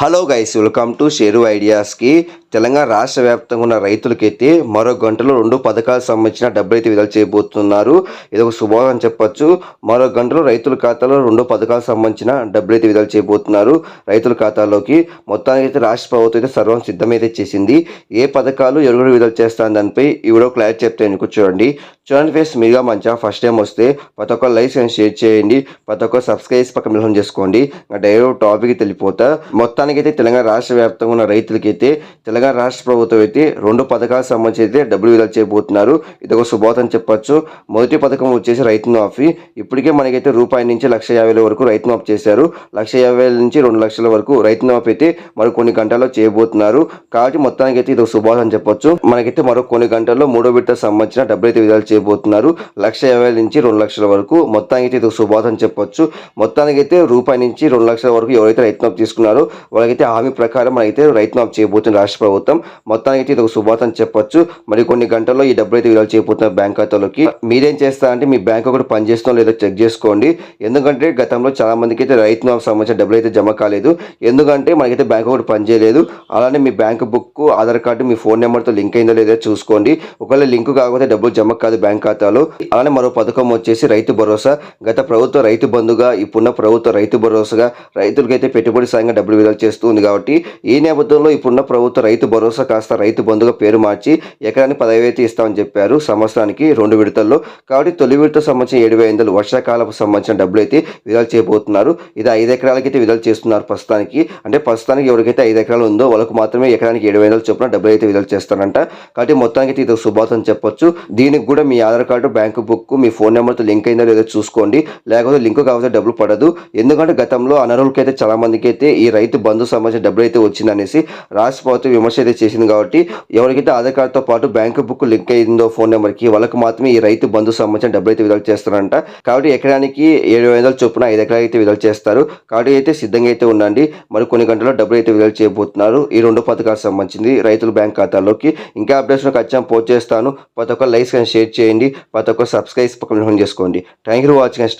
Hello guys welcome to Sheru ఐడియాస్కి. Telangana రాష్ట్ర వ్యాప్తంగా ఉన్న రైతులకైతే మరో గంటలో రెండు పథకాలకు సంబంధించిన డబ్బులు అయితే విడుదల చేయబోతున్నారు. ఇది ఒక శుభం అని చెప్పొచ్చు. మరో గంటలో రైతుల ఖాతాలో రెండు పథకాలకు సంబంధించిన డబ్బులు అయితే విడుదల చేయబోతున్నారు. రైతుల ఖాతాలోకి మొత్తానికి అయితే రాష్ట్ర ప్రభుత్వం అయితే సర్వం సిద్ధమైతే చేసింది. ఏ పథకాలు ఎవరు విడుదల చేస్తాను దానిపై ఈ వీడియో క్లారిటీ చెప్తాను కూర్చోండి చూడండి. ఫేస్ మీగా మంచిగా ఫస్ట్ టైం వస్తే ప్రతి ఒక్క లైక్ అండ్ షేర్ చేయండి ప్రతి ఒక్క సబ్స్క్రైబ్ పక్కన మిలం చేసుకోండి. డైరెక్ట్ టాపిక్ తెలిపోతా మొత్తం అయితే తెలంగాణ రాష్ట్ర వ్యాప్తంగా ఉన్న రైతులకైతే తెలంగాణ రాష్ట్ర ప్రభుత్వం అయితే రెండు పథకాలకు సంబంధించి అయితే డబ్బులు విడుదల చేయబోతున్నారు. ఇది ఒక శుభోత అని చెప్పొచ్చు. మొదటి పథకం వచ్చేసి రైతు మాఫీ. ఇప్పటికే మనకైతే రూపాయి నుంచి లక్ష యాభై వరకు రైతు మాఫ్ చేశారు. లక్ష యాభై నుంచి రెండు లక్షల వరకు రైతు మాఫ్ అయితే మరి కొన్ని గంటల్లో చేయబోతున్నారు. కాబట్టి మొత్తానికి అయితే ఇది ఒక శుభోత అని చెప్పొచ్చు. మనకైతే మరో కొన్ని గంటల్లో మూడో విడత సంబంధించిన డబ్బులు అయితే విడుదల చేయబోతున్నారు. లక్ష యాభై నుంచి రెండు లక్షల వరకు మొత్తానికి అయితే ఇది ఒక శుభోత అని చెప్పొచ్చు. మొత్తానికి అయితే రూపాయి నుంచి రెండు లక్షల వరకు ఎవరైతే రైతు మాఫ్ తీసుకున్నారో వాళ్ళకైతే హామీ ప్రకారం మనకైతే రైతు మాఫీ చేయబోతుంది రాష్ట్ర ప్రభుత్వం మొత్తానికి అయితే ఇది ఒక శుభార్త అని చెప్పొచ్చు. మరి కొన్ని గంటల్లో ఈ డబ్బులు అయితే విడుదల చేయబోతున్నారు బ్యాంక్ ఖాతాలోకి మీరేం చేస్తారంటే మీ బ్యాంక్ ఒకటి పనిచేస్తుందో లేదో చెక్ చేసుకోండి. ఎందుకంటే గతంలో చాలా మందికి అయితే రైతు మాఫీ సంబంధించిన డబ్బులు అయితే జమ కాలేదు. ఎందుకంటే మనకైతే బ్యాంక్ ఒకటి పనిచేయలేదు అలానే మీ బ్యాంక్ బుక్ ఆధార్ కార్డు మీ ఫోన్ నెంబర్తో లింక్ అయిందో లేదో చూసుకోండి. ఒకవేళ లింక్ కాకపోతే డబ్బులు జమ కాదు బ్యాంక్ ఖాతాలో. అలానే మరో పథకం వచ్చేసి రైతు భరోసా. గత ప్రభుత్వ రైతు బంధుగా ఇప్పుడున్న ప్రభుత్వ రైతు భరోసాగా రైతులకైతే పెట్టుబడి సాయంగా డబ్బులు విడుదల చేస్తూ ఉంది కాబట్టి ఈ నేపథ్యంలో ఇప్పుడున్న ప్రభుత్వ రైతు భరోసా కాస్త రైతు బంధుగా పేరు మార్చి ఎకరానికి పదవి అయితే ఇస్తామని చెప్పారు. సంవత్సరానికి రెండు విడతల్లో. కాబట్టి తొలి విడత సంబంధించిన ఏడు వేల వర్షాకాలకు సంబంధించిన డబ్బులు అయితే విడుదల చేయబోతున్నారు. ఇది ఐదు ఎకరాలకైతే విడుదల చేస్తున్నారు ప్రస్తుతానికి. అంటే ప్రస్తుతానికి ఎవరికైతే ఐదు ఎకరాలు ఉందో వాళ్ళకు మాత్రమే ఎకరానికి ఏడు వేల చొప్పున డబ్బులు అయితే విడుదల చేస్తారంట. కాబట్టి మొత్తానికి అయితే ఇది శుభాతం అని చెప్పొచ్చు. దీనికి కూడా మీ ఆధార్ కార్డు బ్యాంకు బుక్ మీ ఫోన్ నెంబర్తో లింక్ అయిందో లేదో చూసుకోండి. లేకపోతే లింక్ కాకపోతే డబ్బులు పడదు. ఎందుకంటే గతంలో అనర్హులకైతే అయితే చాలా మందికి అయితే ఈ రైతు బంధు సంబంధించిన డబ్బులు అయితే వచ్చిందనేసి రాష్ట్ర ప్రభుత్వం విమర్శ అయితే చేసింది కాబట్టి ఎవరికైతే ఆధార్ కార్డుతో పాటు బ్యాంకు బుక్ లింక్ అయిందో ఫోన్ నెంబర్కి వాళ్ళకి మాత్రమే ఈ రైతు బంధు సంబంధించిన డబ్బులు అయితే విడుదల చేస్తారంట. కాబట్టి ఎకరానికి ఏడు వందల చొప్పున ఐదు ఎకరాలు అయితే విడుదల చేస్తారు. కాబట్టి అయితే సిద్ధంగా అయితే ఉండండి. మరి కొన్ని గంటల్లో డబ్బులు అయితే విడుదల చేయబోతున్నారు. ఈ రెండు పథకాలకు సంబంధించింది రైతుల బ్యాంక్ ఖాతాలోకి. ఇంకా అప్డేట్స్ ఖచ్చితంగా పోస్ట్ చేస్తాను. ప్రతి ఒక్క లైక్స్ కానీ షేర్ చేయండి. ప్రతి ఒక్క సబ్స్క్రైబ్ పక్కన చేసుకోండి. Thank you for watching thank